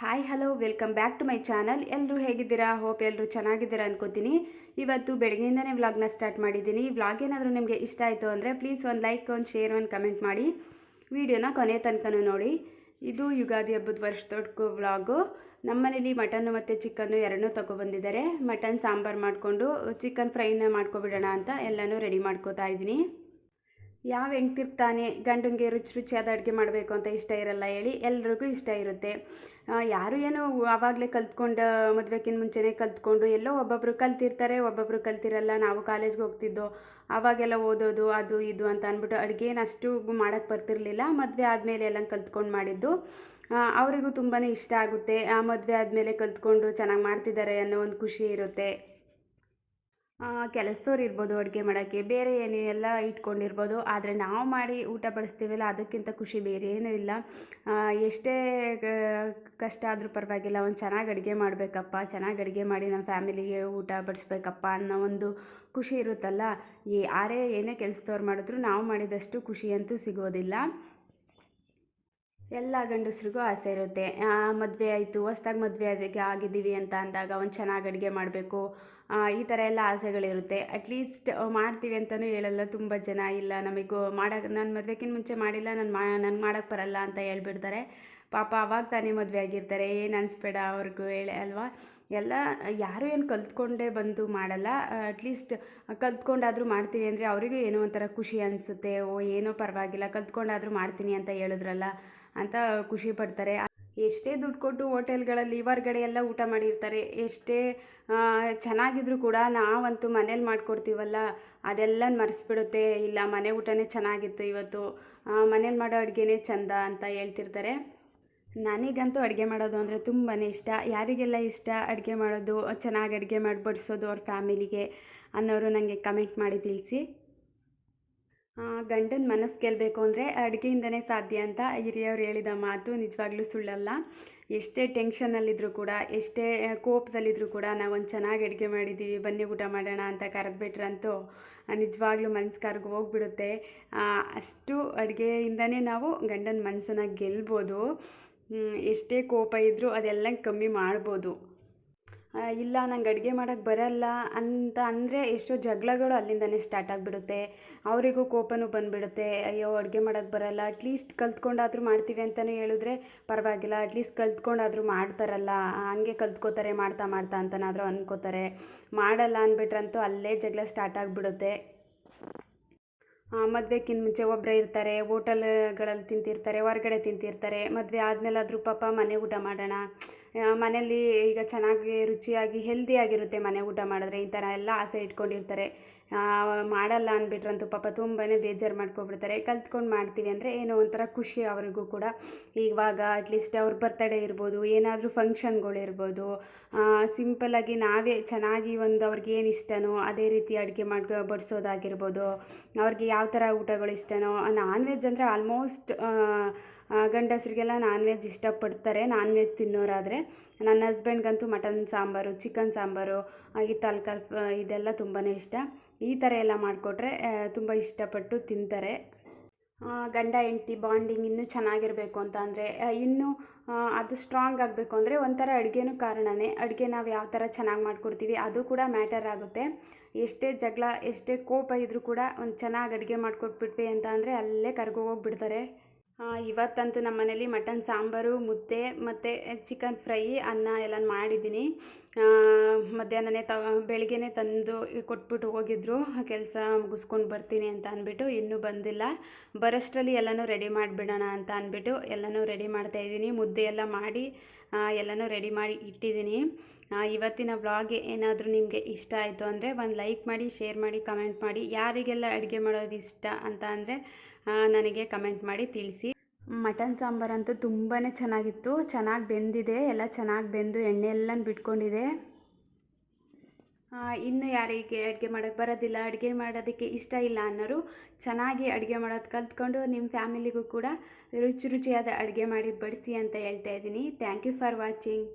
Hi hello welcome back to my channel ಎಲ್ಲರೂ ಹೇಗಿದ್ದೀರಾ? Hope ಎಲ್ಲರೂ ಚೆನ್ನಾಗಿದ್ದೀರಾ ಅನ್ಕೋತೀನಿ. ಇವತ್ತು ಬೆಳಗ್ಗೆಯಿಂದನೇ ವ್ಲಾಗ್ನ ಸ್ಟಾರ್ಟ್ ಮಾಡಿದ್ದೀನಿ. ವ್ಲಾಗ್ ಏನಾದರೂ ನಿಮಗೆ ಇಷ್ಟ ಆಯಿತು ಅಂದರೆ ಪ್ಲೀಸ್ ಒಂದು ಲೈಕ್ ಒಂದು ಶೇರ್ ಒಂದು ಕಮೆಂಟ್ ಮಾಡಿ. ವಿಡಿಯೋನ ಕೊನೆ ತನಕನೂ ನೋಡಿ. ಇದು ಯುಗಾದಿ ಹಬ್ಬದ ವರ್ಷದೊಡ್ಕು ವ್ಲಾಗು ನಮ್ಮನೇಲಿ ಮಟನ್ನು ಮತ್ತು ಚಿಕನ್ನು ಎರಡನ್ನೂ ತೊಗೊಬಂದಿದ್ದಾರೆ. ಮಟನ್ ಸಾಂಬಾರು ಮಾಡಿಕೊಂಡು ಚಿಕನ್ ಫ್ರೈನ ಮಾಡ್ಕೊಬಿಡೋಣ ಅಂತ ಎಲ್ಲನೂ ರೆಡಿ ಮಾಡ್ಕೋತಾ ಇದ್ದೀನಿ. ಯಾವ ಹೆಂಗ್ತಿರ್ತಾನೆ ಗಂಡಂಗೆ ರುಚಿ ರುಚಿಯಾದ ಅಡುಗೆ ಮಾಡಬೇಕು ಅಂತ ಇಷ್ಟ ಇರಲ್ಲ ಹೇಳಿ ಎಲ್ರಿಗೂ ಇಷ್ಟ ಇರುತ್ತೆ. ಯಾರು ಏನು ಆವಾಗಲೇ ಕಲ್ತ್ಕೊಂಡು ಮದುವೆಕ್ಕಿಂತ ಮುಂಚೆನೇ ಕಲ್ತ್ಕೊಂಡು ಎಲ್ಲೋ ಒಬ್ಬೊಬ್ರು ಕಲ್ತಿರ್ತಾರೆ, ಒಬ್ಬೊಬ್ರು ಕಲ್ತಿರಲ್ಲ. ನಾವು ಕಾಲೇಜ್ಗೆ ಹೋಗ್ತಿದ್ದೋ, ಆವಾಗೆಲ್ಲ ಓದೋದು, ಅದು ಇದು ಅಂತ ಅಂದ್ಬಿಟ್ಟು ಅಡುಗೆನ ಅಷ್ಟು ಮಾಡೋಕ್ಕೆ ಬರ್ತಿರ್ಲಿಲ್ಲ. ಮದುವೆ ಆದಮೇಲೆ ಎಲ್ಲ ಕಲ್ತ್ಕೊಂಡು ಮಾಡಿದ್ದು. ಅವರಿಗೂ ತುಂಬಾ ಇಷ್ಟ ಆಗುತ್ತೆ. ಆ ಮದುವೆ ಆದಮೇಲೆ ಕಲ್ತ್ಕೊಂಡು ಚೆನ್ನಾಗಿ ಮಾಡ್ತಿದ್ದಾರೆ ಅನ್ನೋ ಒಂದು ಖುಷಿ ಇರುತ್ತೆ. ಕೆಲಸದವ್ರು ಇರ್ಬೋದು, ಅಡುಗೆ ಮಾಡೋಕ್ಕೆ, ಬೇರೆ ಏನೇ ಎಲ್ಲ ಇಟ್ಕೊಂಡಿರ್ಬೋದು, ಆದರೆ ನಾವು ಮಾಡಿ ಊಟ ಬಡಿಸ್ತೀವಲ್ಲ, ಅದಕ್ಕಿಂತ ಖುಷಿ ಬೇರೆ ಏನೂ ಇಲ್ಲ. ಎಷ್ಟೇ ಕಷ್ಟ ಆದರೂ ಪರವಾಗಿಲ್ಲ, ಒಂದು ಚೆನ್ನಾಗಿ ಅಡುಗೆ ಮಾಡಬೇಕಪ್ಪ, ಚೆನ್ನಾಗಿ ಅಡುಗೆ ಮಾಡಿ ನಮ್ಮ ಫ್ಯಾಮಿಲಿಗೆ ಊಟ ಬಡಿಸ್ಬೇಕಪ್ಪ ಅನ್ನೋ ಒಂದು ಖುಷಿ ಇರುತ್ತಲ್ಲ. ಈ ಯಾರೇ ಏನೇ ಕೆಲಸದವ್ರು ಮಾಡಿದ್ರು, ನಾವು ಮಾಡಿದಷ್ಟು ಖುಷಿ ಅಂತೂ ಸಿಗೋದಿಲ್ಲ. ಎಲ್ಲ ಗಂಡಸ್ರಿಗೂ ಆಸೆ ಇರುತ್ತೆ. ಮದುವೆ ಆಯಿತು, ಹೊಸ್ದಾಗಿ ಮದುವೆ ಅದಕ್ಕೆ ಆಗಿದ್ದೀವಿ ಅಂತ ಅಂದಾಗ ಒಂದು ಚೆನ್ನಾಗಿ ಅಡುಗೆ ಮಾಡಬೇಕು. ಈ ಥರ ಎಲ್ಲ ಆಸೆಗಳಿರುತ್ತೆ. ಅಟ್ಲೀಸ್ಟ್ ಮಾಡ್ತೀವಿ ಅಂತಲೂ ಹೇಳಲ್ಲ. ತುಂಬ ಜನ ಇಲ್ಲ ನಮಗೂ ಮಾಡೋಕೆ, ನಾನು ಮದುವೆಗಿಂತ ಮುಂಚೆ ಮಾಡಿಲ್ಲ, ನಾನು ಮಾ ನನಗೆ ಮಾಡೋಕ್ಕೆ ಬರಲ್ಲ ಅಂತ ಹೇಳ್ಬಿಡ್ತಾರೆ. ಪಾಪ ಅವಾಗ ತಾನೇ ಮದುವೆ ಆಗಿರ್ತಾರೆ, ಏನು ಅನಿಸ್ಬೇಡ ಅವ್ರಿಗೂ ಹೇಳಿ ಅಲ್ವಾ? ಎಲ್ಲ ಯಾರು ಏನು ಕಲ್ತ್ಕೊಂಡೇ ಬಂದು ಮಾಡಲ್ಲ ಅಟ್ಲೀಸ್ಟ್ ಕಲ್ತ್ಕೊಂಡಾದರೂ ಮಾಡ್ತೀವಿ ಅಂದರೆ ಅವರಿಗೂ ಏನೋ ಒಂಥರ ಖುಷಿ ಅನಿಸುತ್ತೆ, ಓ ಏನೋ ಪರವಾಗಿಲ್ಲ, ಕಲ್ತ್ಕೊಂಡಾದರೂ ಮಾಡ್ತೀನಿ ಅಂತ ಹೇಳಿದ್ರಲ್ಲ ಅಂತ ಖುಷಿ ಪಡ್ತಾರೆ. ಎಷ್ಟೇ ದುಡ್ಡು ಕೊಟ್ಟು ಹೋಟೆಲ್ಗಳಲ್ಲಿ ಹೊರ್ಗಡೆ ಎಲ್ಲ ಊಟ ಮಾಡಿರ್ತಾರೆ, ಎಷ್ಟೇ ಚೆನ್ನಾಗಿದ್ರೂ ಕೂಡ ನಾವಂತೂ ಮನೇಲಿ ಮಾಡ್ಕೊಡ್ತೀವಲ್ಲ, ಅದೆಲ್ಲ ಮರೆಸ್ಬಿಡುತ್ತೆ. ಇಲ್ಲ, ಮನೆ ಊಟನೇ ಚೆನ್ನಾಗಿತ್ತು ಇವತ್ತು ಮನೇಲಿ ಮಾಡೋ ಅಡುಗೆನೇ ಚಂದ ಅಂತ ಹೇಳ್ತಿರ್ತಾರೆ. ನನಗಂತೂ ಅಡುಗೆ ಮಾಡೋದು ಅಂದರೆ ತುಂಬಾ ಇಷ್ಟ. ಯಾರಿಗೆಲ್ಲ ಇಷ್ಟ ಅಡುಗೆ ಮಾಡೋದು, ಚೆನ್ನಾಗಿ ಅಡುಗೆ ಮಾಡಿ ಬಡಿಸೋದು ಅವ್ರ ಫ್ಯಾಮಿಲಿಗೆ ಅನ್ನೋರು ನನಗೆ ಕಮೆಂಟ್ ಮಾಡಿ ತಿಳಿಸಿ. ಗಂಡನ ಮನಸ್ಸು ಗೆಲ್ಲಬೇಕು ಅಂದರೆ ಅಡುಗೆಯಿಂದನೇ ಸಾಧ್ಯ ಅಂತ ಹಿರಿಯವ್ರು ಹೇಳಿದ ಮಾತು ನಿಜವಾಗ್ಲೂ ಸುಳ್ಳಲ್ಲ. ಎಷ್ಟೇ ಟೆನ್ಷನಲ್ಲಿದ್ದರೂ ಕೂಡ, ಎಷ್ಟೇ ಕೋಪದಲ್ಲಿದ್ದರೂ ಕೂಡ ನಾವೊಂದು ಚೆನ್ನಾಗಿ ಅಡುಗೆ ಮಾಡಿದ್ದೀವಿ, ಬನ್ನಿ ಊಟ ಮಾಡೋಣ ಅಂತ ಕರೆದ್ಬಿಟ್ರಂತೂ ನಿಜವಾಗ್ಲೂ ಮನ್ಸು ಕರ್ಗೆ ಹೋಗ್ಬಿಡುತ್ತೆ. ಅಷ್ಟು ಅಡುಗೆಯಿಂದನೇ ನಾವು ಗಂಡನ ಮನಸ್ಸನ್ನು ಗೆಲ್ಬೋದು. ಎಷ್ಟೇ ಕೋಪ ಇದ್ದರೂ ಅದೆಲ್ಲ ಕಮ್ಮಿ ಮಾಡ್ಬೋದು. ಇಲ್ಲ, ನಂಗೆ ಅಡುಗೆ ಮಾಡೋಕ್ಕೆ ಬರಲ್ಲ ಅಂತ ಅಂದರೆ ಎಷ್ಟೋ ಜಗಳಗಳು ಅಲ್ಲಿಂದನೇ ಸ್ಟಾರ್ಟ್ ಆಗಿಬಿಡುತ್ತೆ. ಅವರಿಗೂ ಕೋಪನೂ ಬಂದುಬಿಡುತ್ತೆ. ಅಯ್ಯೋ, ಅಡುಗೆ ಮಾಡೋಕ್ಕೆ ಬರಲ್ಲ ಅಟ್ಲೀಸ್ಟ್ ಕಲ್ತ್ಕೊಂಡಾದರೂ ಮಾಡ್ತೀವಿ ಅಂತಲೇ ಹೇಳಿದ್ರೆ ಪರವಾಗಿಲ್ಲ ಅಟ್ಲೀಸ್ಟ್ ಕಲ್ತ್ಕೊಂಡಾದರೂ ಮಾಡ್ತಾರಲ್ಲ, ಹಂಗೆ ಕಲ್ತ್ಕೋತಾರೆ, ಮಾಡ್ತಾ ಮಾಡ್ತಾ ಅಂತನಾದರೂ ಅಂದ್ಕೋತಾರೆ ಮಾಡಲ್ಲ ಅಂದ್ಬಿಟ್ರಂತೂ ಅಲ್ಲೇ ಜಗಳ ಸ್ಟಾರ್ಟ್ ಆಗಿಬಿಡುತ್ತೆ. ಮದುವೆಕ್ಕಿಂತ ಮುಂಚೆ ಒಬ್ಬರೇ ಇರ್ತಾರೆ, ಹೋಟೆಲ್ಗಳಲ್ಲಿ ತಿಂತಿರ್ತಾರೆ, ಹೊರ್ಗಡೆ ತಿಂತಿರ್ತಾರೆ, ಮದುವೆ ಆದಮೇಲಾದ್ರೂ ಪಾಪ ಮನೆ ಊಟ ಮಾಡೋಣ. ಮನೆಯಲ್ಲಿ ಈಗ ಚೆನ್ನಾಗಿ ರುಚಿಯಾಗಿ ಹೆಲ್ದಿಯಾಗಿರುತ್ತೆ ಮನೆ ಊಟ ಮಾಡಿದ್ರೆ, ಈ ಥರ ಎಲ್ಲ ಆಸೆ ಇಟ್ಕೊಂಡಿರ್ತಾರೆ. ಮಾಡಲ್ಲ ಅಂದ್ಬಿಟ್ರಂತೂ ಪಾಪ ತುಂಬಾ ಬೇಜಾರು ಮಾಡ್ಕೊಬಿಡ್ತಾರೆ. ಕಲ್ತ್ಕೊಂಡು ಮಾಡ್ತೀವಿ ಅಂದರೆ ಏನೋ ಒಂಥರ ಖುಷಿ ಅವರಿಗೂ ಕೂಡ. ಇವಾಗ ಅಟ್ಲೀಸ್ಟ್ ಅವ್ರ ಬರ್ತಡೇ ಇರ್ಬೋದು, ಏನಾದರೂ ಫಂಕ್ಷನ್ಗಳಿರ್ಬೋದು ಸಿಂಪಲ್ಲಾಗಿ ನಾವೇ ಚೆನ್ನಾಗಿ ಒಂದು ಅವ್ರಿಗೆ ಏನು ಇಷ್ಟನೋ ಅದೇ ರೀತಿ ಅಡುಗೆ ಮಾಡ್ಕೊ, ಬಡಿಸೋದಾಗಿರ್ಬೋದು, ಅವ್ರಿಗೆ ಯಾವ ಥರ ಊಟಗಳು ಇಷ್ಟನೋ ನಾನ್ ವೆಜ್ ಅಂದರೆ ಆಲ್ಮೋಸ್ಟ್ ಗಂಡಸರಿಗೆಲ್ಲ ನಾನ್ ವೆಜ್ ಇಷ್ಟಪಡ್ತಾರೆ ನಾನ್ ವೆಜ್ ತಿನ್ನೋರಾದರೆ. ನನ್ನ ಹಸ್ಬೆಂಡ್ಗಂತೂ ಮಟನ್ ಸಾಂಬಾರು ಚಿಕನ್ ಸಾಂಬಾರು ಈ ತಲ್ಕಲ್ ಇದೆಲ್ಲ ತುಂಬಾ ಇಷ್ಟ. ಈ ಥರ ಎಲ್ಲ ಮಾಡಿಕೊಟ್ರೆ ತುಂಬ ಇಷ್ಟಪಟ್ಟು ತಿಂತಾರೆ. ಗಂಡ ಹೆಂಡ್ತಿ ಬಾಂಡಿಂಗ್ ಇನ್ನೂ ಚೆನ್ನಾಗಿರಬೇಕು ಅಂತ ಅಂದರೆ ಇನ್ನೂ ಅದು ಸ್ಟ್ರಾಂಗ್ ಆಗಬೇಕು ಅಂದರೆ ಒಂಥರ ಅಡುಗೆನೂ ಕಾರಣನೇ. ಅಡುಗೆ ನಾವು ಯಾವ ಥರ ಚೆನ್ನಾಗಿ ಮಾಡ್ಕೊಡ್ತೀವಿ ಅದು ಕೂಡ ಮ್ಯಾಟರ್ ಆಗುತ್ತೆ. ಎಷ್ಟೇ ಜಗಳ ಎಷ್ಟೇ ಕೋಪ ಇದ್ದರೂ ಕೂಡ ಒಂದು ಚೆನ್ನಾಗಿ ಅಡುಗೆ ಮಾಡಿಕೊಟ್ಬಿಟ್ವಿ ಅಂತ ಅಂದರೆ ಅಲ್ಲೇ ಕರ್ಗೋಗ್ಬಿಡ್ತಾರೆ ಆ, ಇವತ್ತಂತೂ ನಮ್ಮ ಮನೇಲಿ ಮಟನ್ ಸಾಂಬಾರು ಮುದ್ದೆ ಮತ್ತು ಚಿಕನ್ ಫ್ರೈ ಅನ್ನ ಎಲ್ಲ ಮಾಡಿದ್ದೀನಿ. ಮಧ್ಯಾಹ್ನನೇ ತ, ಬೆಳಿಗ್ಗೆನೇ ತಂದು ಕೊಟ್ಬಿಟ್ಟು ಹೋಗಿದ್ರು. ಕೆಲಸ ಮುಗಿಸ್ಕೊಂಡು ಬರ್ತೀನಿ ಅಂತ ಅಂದ್ಬಿಟ್ಟು ಇನ್ನೂ ಬಂದಿಲ್ಲ. ಬರೋಷ್ಟರಲ್ಲಿ ಎಲ್ಲನೂ ರೆಡಿ ಮಾಡಿಬಿಡೋಣ ಅಂತ ಅಂದ್ಬಿಟ್ಟು ಎಲ್ಲನೂ ರೆಡಿ ಮಾಡ್ತಾ ಇದ್ದೀನಿ. ಮುದ್ದೆ ಎಲ್ಲ ಮಾಡಿ ಎಲ್ಲನೂ ರೆಡಿ ಮಾಡಿ ಇಟ್ಟಿದ್ದೀನಿ. ಇವತ್ತಿನ ವ್ಲಾಗ್ ಏನಾದರೂ ನಿಮಗೆ ಇಷ್ಟ ಆಯಿತು ಅಂದರೆ ಒಂದು ಲೈಕ್ ಮಾಡಿ, ಶೇರ್ ಮಾಡಿ, ಕಮೆಂಟ್ ಮಾಡಿ. ಯಾರಿಗೆಲ್ಲ ಅಡುಗೆ ಮಾಡೋದು ಇಷ್ಟ ಅಂತ ಅಂದರೆ ನನಗೆ ಕಮೆಂಟ್ ಮಾಡಿ ತಿಳಿಸಿ. ಮಟನ್ ಸಾಂಬಾರಂತೂ ತುಂಬಾ ಚೆನ್ನಾಗಿತ್ತು. ಚೆನ್ನಾಗಿ ಬೆಂದಿದೆ. ಎಲ್ಲ ಚೆನ್ನಾಗಿ ಬೆಂದು ಎಣ್ಣೆ ಎಲ್ಲ ಬಿಟ್ಕೊಂಡಿದೆ ಇನ್ನು ಯಾರಿಗೆ ಅಡುಗೆ ಮಾಡೋಕ್ಕೆ ಬರೋದಿಲ್ಲ, ಅಡುಗೆ ಮಾಡೋದಕ್ಕೆ ಇಷ್ಟ ಇಲ್ಲ ಅನ್ನೋರು ಚೆನ್ನಾಗಿ ಅಡುಗೆ ಮಾಡೋದು ಕಲ್ತ್ಕೊಂಡು ನಿಮ್ಮ ಫ್ಯಾಮಿಲಿಗೂ ಕೂಡ ರುಚಿ ರುಚಿಯಾದ ಅಡುಗೆ ಮಾಡಿ ಬಡಿಸಿ ಅಂತ ಹೇಳ್ತಾ ಇದ್ದೀನಿ. Thank you for watching